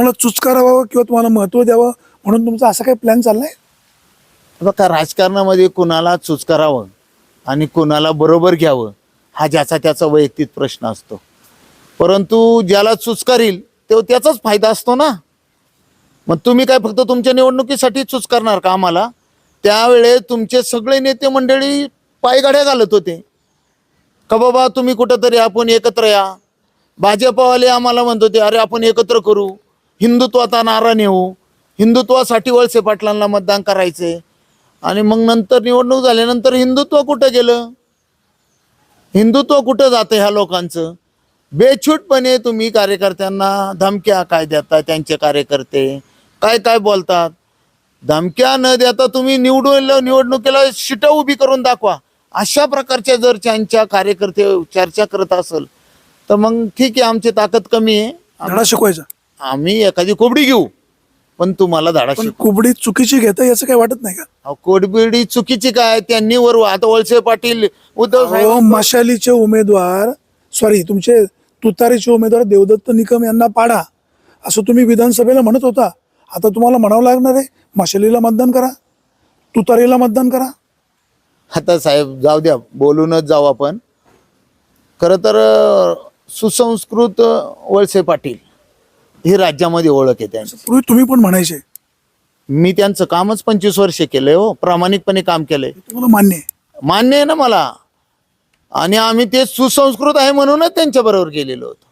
तुम्हाला चुचकारा किंवा तुम्हाला महत्त्व द्यावं म्हणून तुमचा असा काही प्लॅन चाललाय? बघा राजकारणामध्ये कुणाला चुचकारावं करावं आणि कुणाला बरोबर घ्यावं हा ज्याचा त्याचा वैयक्तिक प्रश्न असतो. परंतु ज्याला चुचकारील करील तो त्याचाच फायदा असतो ना? मग तुम्ही काय फक्त तुमच्या निवडणुकीसाठी चुचकारणार करणार का आम्हाला? त्यावेळेस तुमचे सगळे नेते मंडळी पायगाड्या घालत होते. का बाबा तुम्ही कुठंतरी आपण एकत्र या? भाजपवाले आम्हाला म्हणत होते अरे आपण एकत्र करू. हिंदुत्वाचा नारा नेऊ हिंदुत्वासाठी वळसे पाटलांना मतदान करायचे. आणि मग नंतर निवडणूक झाल्यानंतर हिंदुत्व कुठं गेलं? हिंदुत्व कुठं जातं ह्या लोकांचं? बेछूटपणे तुम्ही कार्यकर्त्यांना धमक्या काय देता त्यांचे कार्यकर्ते? काय काय बोलतात? धमक्या न देता तुम्ही निवडून निवडणुकीला शिटा उभी करून दाखवा. अशा प्रकारच्या जर त्यांच्या कार्यकर्ते चर्चा करत असेल तर मग ठीक आहे आमची ताकद कमी आहे. शिकवायचं शिकवायचा. आम्ही एखादी कोबडी घेऊ पण तुम्हाला धाडा पण. कुबडी चुकीची घेता याचं काही वाटत नाही का? अहो, कोडबिडी चुकीची काय? त्यांनी वर आता वळसे पाटील उद्धव अहो, साहेब मशालीचे उमेदवार सॉरी तुमचे तुतारीचे उमेदवार देवदत्त निकम यांना पाडा असं तुम्ही विधानसभेला म्हणत होता. आता तुम्हाला म्हणावं लागणार आहे मशालीला मतदान करा तुतारीला मतदान करा. आता साहेब जाऊ द्या बोलूनच जाऊ आपण. खरं तर अं, सुसंस्कृत अं, वळसे पाटील. ही राज्यामध्ये ओळख आहे त्यांची. पूर्वी तुम्ही पण म्हणायचे. मी त्यांचं कामच पंचवीस वर्ष केलंय हो प्रामाणिकपणे काम केलंय. तुम्हाला मान्य आहे. मान्य आहे ना मला. आणि आम्ही ते सुसंस्कृत आहे म्हणूनच त्यांच्या बरोबर गेलेलो होतो.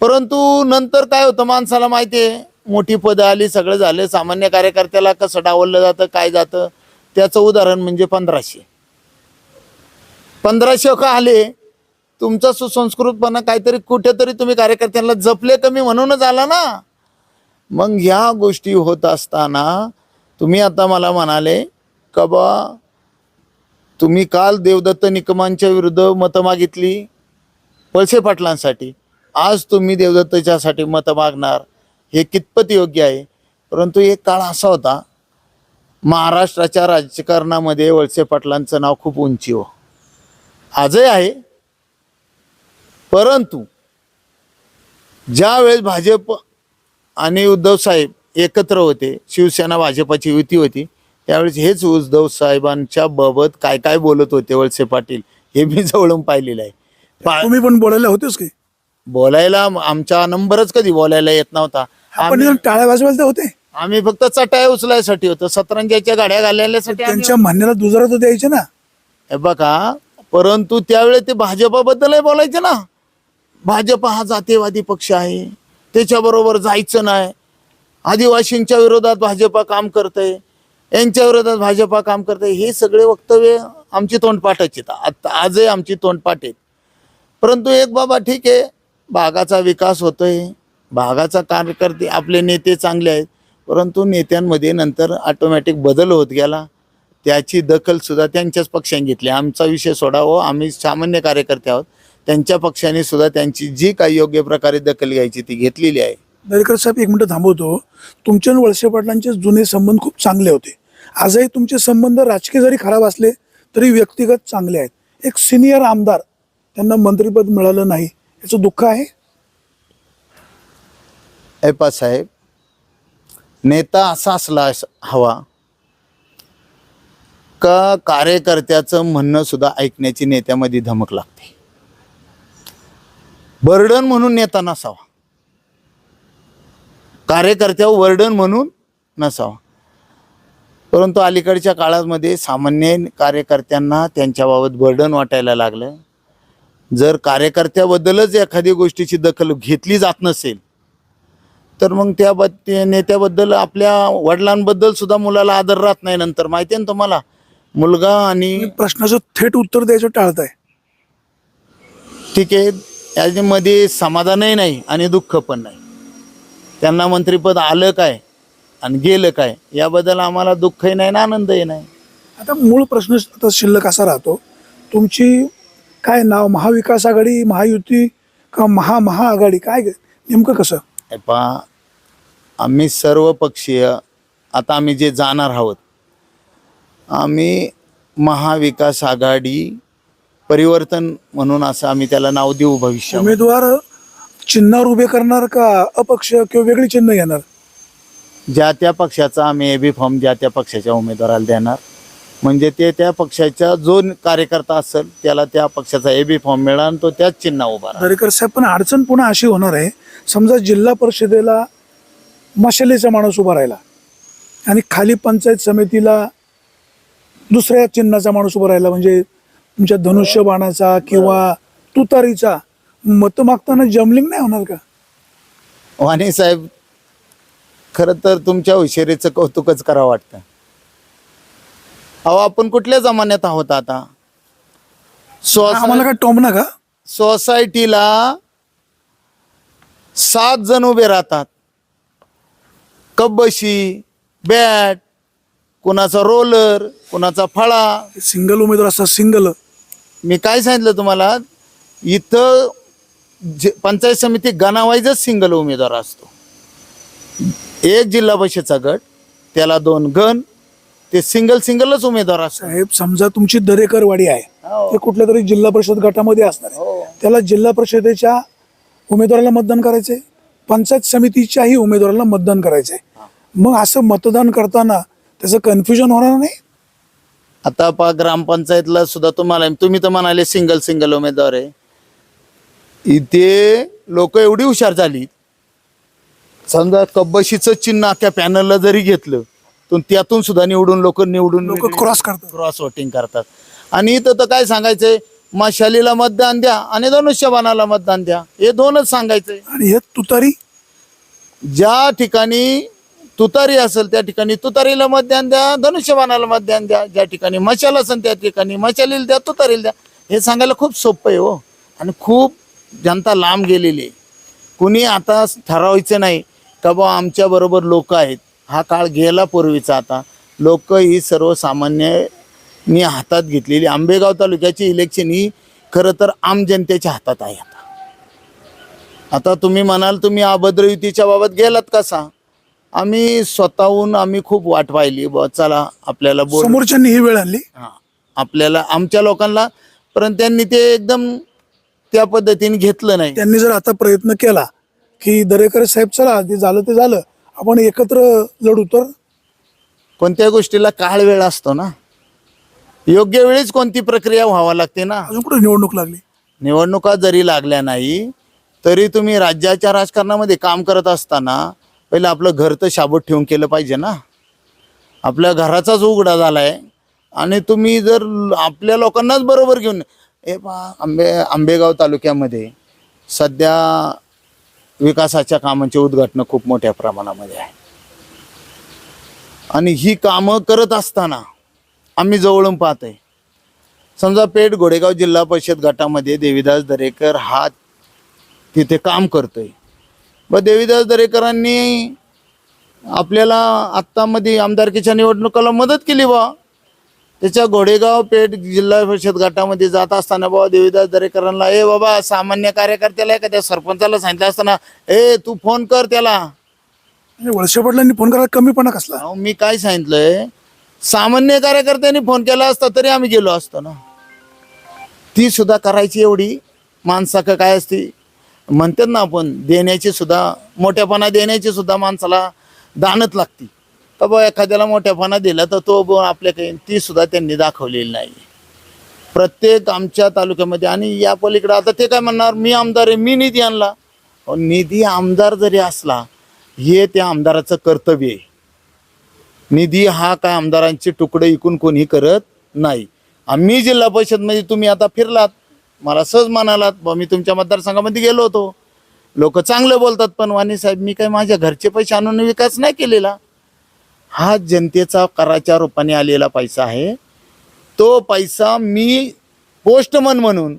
परंतु नंतर काय होतं माणसाला माहिती आहे मोठी पदं आली सगळं झालं सामान्य कार्यकर्त्याला कसं डावललं जातं काय जातं त्याचं उदाहरण म्हणजे पंधराशे. पंधराशे का आले तुमचा सुसंस्कृतपणा काहीतरी कुठेतरी तुम्ही कार्यकर्त्यांना जपले कमी म्हणूनच आला ना. मग ह्या गोष्टी होत असताना तुम्ही आता मला म्हणाले का बा तुम्ही काल देवदत्त निकमांच्या विरुद्ध मतं मागितली वळसे पाटलांसाठी. आज तुम्ही देवदत्तच्यासाठी मतं मागणार. हे कितपत योग्य आहे? परंतु एक काळ असा होता महाराष्ट्राच्या राजकारणामध्ये वळसे पाटलांचं नाव खूप उंची हो. आजही आहे. परंतु ज्या वेळेस भाजप आणि उद्धव साहेब एकत्र होते शिवसेना भाजपाची युती होती त्यावेळेस हेच उद्धव साहेबांच्या बाबत काय काय बोलत होते वळसे पाटील हे मी जवळून पाहिलेलं आहे. तुम्ही पण बोलायला होतेच की? बोलायला आमचा नंबरच कधी बोलायला येत नव्हता. आम्ही टाळ्या वाजवायला होते. आम्ही फक्त चटाया उचलायसाठी होतो सतरंजाच्या गाड्या घालण्यासाठी आम्ही त्यांच्या म्हणण्याला दुजरा तर द्यायचे ना. हे बघा परंतु त्यावेळेस ते भाजपाबद्दलही बोलायचे ना. भाजप हा जातीवादी पक्ष आहे. त्याच्याबरोबर जायचं नाही. आदिवासींच्या विरोधात भाजपा काम करतंय. यांच्या विरोधात भाजपा काम करतंय. हे सगळे वक्तव्य आमची तोंडपाठाची आता आजही आमची तोंडपाठ आहेत. परंतु एक बाबा ठीक आहे. भागाचा विकास होतोय. भागाचा कार्यकर्ते आपले नेते चांगले आहेत. परंतु नेत्यांमध्ये नंतर ऑटोमॅटिक बदल होत गेला. त्याची दखलसुद्धा त्यांच्याच पक्षाने घेतली. आमचा विषय सोडावं. आम्ही सामान्य कार्यकर्ते आहोत. त्यांच्या पक्षाने सुद्धा त्यांची जी काही योग्य प्रकारे दखल घ्यायची ती घेतलेली आहे. दरेकर साहेब एक मिनिट थांबवतो. तुमचे आणि वळसे पाटलांचे जुने संबंध खूप चांगले होते. आजही तुमचे संबंध राजकीय जरी खराब असले तरी व्यक्तिगत चांगले आहेत. एक सिनियर आमदार त्यांना मंत्रिपद मिळालं नाही याचं दुःख आहे? ऐपा साहेब नेता असा असला अस- हवा का कार्यकर्त्याचं म्हणणं सुद्धा ऐकण्याची नेत्यामध्ये धमक लागते? बर्डन म्हणून नेता नसावा. कार्यकर्त्यावर वर्डन म्हणून नसावा. परंतु अलीकडच्या काळामध्ये सामान्य कार्यकर्त्यांना त्यांच्याबाबत बर्डन वाटायला लागलं जर कार्यकर्त्याबद्दलच एखादी गोष्टीची दखल घेतली जात नसेल तर मग त्या बद- त्या नेत्याबद्दल आपल्या वडिलांबद्दल सुद्धा मुलाला आदर राहत नाही नंतर. माहिती आहे ना तुम्हाला? मुलगा आणि प्रश्नाचं थेट उत्तर द्यायचं टाळताय. ठीक आहे. याच्यामध्ये समाधानही नाही आणि दुःख पण नाही. त्यांना मंत्रिपद आलं काय आणि गेलं काय याबद्दल आम्हाला दुःखही नाही ना आनंदही नाही. आता मूळ प्रश्न आता शिल्लक असा राहतो तुमची काय नाव महाविकास आघाडी महायुती का महा महाआघाडी काय नेमकं कसं? पहा आम्ही सर्व पक्षीय आता आम्ही जे जाणार आहोत आम्ही महाविकास आघाडी परिवर्तन म्हणून असं आम्ही त्याला नाव देऊ भविष्यात उमेदवार चिन्हावर उभे करणार का अपक्ष किंवा वेगळी चिन्ह घेणार ज्या त्या पक्षाचा आम्ही एबी फॉर्म ज्या त्या पक्षाच्या उमेदवाराला देणार. म्हणजे ते त्या पक्षाचा जो कार्यकर्ता असेल त्याला त्या पक्षाचा एबी फॉर्म मिळणार आणि तो त्याच चिन्ह उभा राहणार. दरेकर साहेब पण अडचण पुन्हा अशी होणार आहे. समजा जिल्हा परिषदेला मशालीचा माणूस उभा राहिला आणि खाली पंचायत समितीला दुसऱ्या चिन्हाचा माणूस उभा राहिला म्हणजे तुमच्या धनुष्यबाणाचा किंवा तुतारीचा मत मागताना जमलिंग नाही होणार का? वाणी साहेब खरं तर तुमच्या हुशारीचं कौतुकच करावं वाटतं. अहो आपण कुठल्या जमान्यात आहोत आता? आम्हाला सोसा- काय टोमना का? सोसायटीला सात जण उभे राहतात. कब्बशी बॅट कुणाचा रोलर कुणाचा फळा? सिंगल उमेदवार असतात सिंगल. मी काय सांगितलं तुम्हाला? इथं जे पंचायत समिती गणावाईजच सिंगल उमेदवार असतो. एक जिल्हा परिषदचा गट त्याला दोन गण ते सिंगल सिंगलच उमेदवार असतो साहेब समजा तुमची दरेकर वाडी आहे हो. ते कुठल्या तरी जिल्हा परिषद गटामध्ये असणार आहे. त्याला जिल्हा परिषदेच्या उमेदवाराला मतदान करायचंय पंचायत समितीच्याही उमेदवाराला मतदान करायचंय. मग असं मतदान करताना त्याचं कन्फ्युजन होणार नाही? आता पा ग्रामपंचायतला सुद्धा तुम्हाला तुम्ही तर म्हणाले सिंगल सिंगल उमेदवार आहे. इथे लोक एवढी हुशार झाली. समजा कब्बशीचं चिन्ह अख्ख्या पॅनलला जरी घेतलं तर त्यातून सुद्धा निवडून लोक निवडून लोक क्रॉस करतात. क्रॉस वोटिंग करतात. आणि इथं तर काय सांगायचंय? मशालीला मतदान द्या आणि धनुष्यबाणाला मतदान द्या. हे दोनच सांगायचंय. आणि हे तुतारी? ज्या ठिकाणी तुतारी असेल त्या ठिकाणी तुतारीला मतदान द्या धनुष्यबाणाला मतदान द्या ज्या ठिकाणी मशाल असेल त्या ठिकाणी मशालीला द्या तुतारीला द्या. हे सांगायला खूप सोपं आहे हो. आणि खूप जनता लांब गेलेली आहे. कुणी आता ठरवायचं नाही का बा आमच्याबरोबर लोक आहेत. हा काळ गेला पूर्वीचा आता. लोक ही सर्वसामान्यांनी हातात घेतलेली. आंबेगाव तालुक्याची इलेक्शन ही खरं तर आम जनतेच्या हातात आहे आता. आता तुम्ही म्हणाल तुम्ही अभद्र युतीच्या बाबत गेलात कसा? आम्ही स्वतःहून आम्ही खूप वाट पाहिली बुवा चला आपल्याला बोल. समोरच्यांनी ही वेळ आणली? हा. आपल्याला आमच्या लोकांना परंतु त्यांनी ते एकदम त्या पद्धतीने घेतलं नाही. त्यांनी जर आता प्रयत्न केला की दरेकर साहेब चला ते झालं ते झालं आपण एकत्र लढू तर? कोणत्या गोष्टीला काळ वेळ असतो ना? योग्य वेळीच कोणती प्रक्रिया व्हावा लागते ना? अजून कुठे निवडणूक लागली? निवडणुका जरी लागल्या नाही तरी तुम्ही राज्याच्या राजकारणामध्ये काम करत असताना पहिलं आपलं घर तर शाबूत ठेवून केलं पाहिजे ना. आपल्या घराचाच उघडा झाला आहे आणि तुम्ही जर आपल्या लोकांनाच बरोबर घेऊन हे पहा आंबे आंबेगाव तालुक्यामध्ये सध्या विकासाच्या कामांची उद्घाटनं खूप मोठ्या प्रमाणामध्ये आहे. आणि ही कामं करत असताना आम्ही जवळून पाहतोय. समजा पेठ घोडेगाव जिल्हा परिषद गटामध्ये देवीदास दरेकर हा तिथे काम करतोय. व देवीदास दरेकरांनी आपल्याला आत्तामध्ये आमदारकीच्या निवडणुकाला मदत केली बा. त्याच्या घोडेगाव पेठ जिल्हा परिषद गटामध्ये जात असताना बाबा देवीदास दरेकरांना ए बाबा सामान्य कार्यकर्त्याला एखाद्या सरपंचाला सांगितलं असताना ए तू फोन कर त्याला. वळसे पाटलांनी फोन करायला कमीपणा कसला? अहो, मी काय सांगितलंय? सामान्य कार्यकर्त्यांनी फोन केला असता तरी आम्ही गेलो असतो ना. ती सुद्धा करायची एवढी माणसाक काय असते? म्हणतात ना आपण देण्याची सुद्धा मोठ्यापणा देण्याची सुद्धा माणसाला दानत लागती. तर बा एखाद्याला मोठ्यापणा दिला तर तो बुवा आपल्या काही ती सुद्धा त्यांनी दाखवलेली नाही. प्रत्येक आमच्या तालुक्यामध्ये आणि या पलीकडे आता ते काय म्हणणार मी आमदार आहे मी निधी आणला. निधी आमदार जरी असला हे त्या आमदाराचं कर्तव्य आहे. निधी हा काय आमदारांचे तुकडे इकून कोणी करत नाही. आम्ही जिल्हा परिषदमध्ये तुम्ही आता फिरलात मला सहज म्हणालात बा मी तुमच्या मतदारसंघामध्ये गेलो होतो. लोक चांगले बोलतात पण वाणी साहेब मी काय माझ्या घरचे पैसे आणून विकास नाही केलेला. हा जनतेचा कराच्या रूपाने आलेला पैसा आहे. तो पैसा मी पोस्टमन म्हणून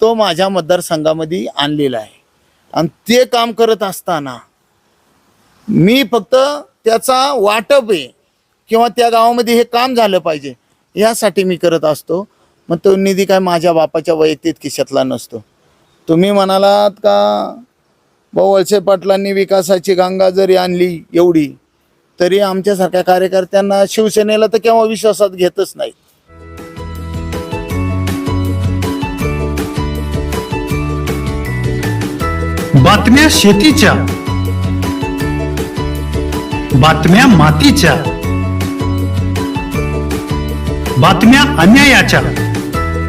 तो माझ्या मतदारसंघामध्ये आणलेला आहे. आणि ते काम करत असताना मी फक्त त्याचा वाटप आहे किंवा त्या गावामध्ये हे काम झालं पाहिजे यासाठी मी करत असतो. मग तो निधी काय माझ्या बापाच्या वैयक्तिक खिशातला नसतो. तुम्ही म्हणालात का भाऊ वळसे पाटलांनी विकासाची गंगा जरी आणली एवढी तरी आमच्यासारख्या कार्यकर्त्यांना शिवसेनेला तर केव्हा विश्वासात घेतच नाही बातम्या शेतीच्या बातम्या मातीच्या बातम्या अन्यायाच्या.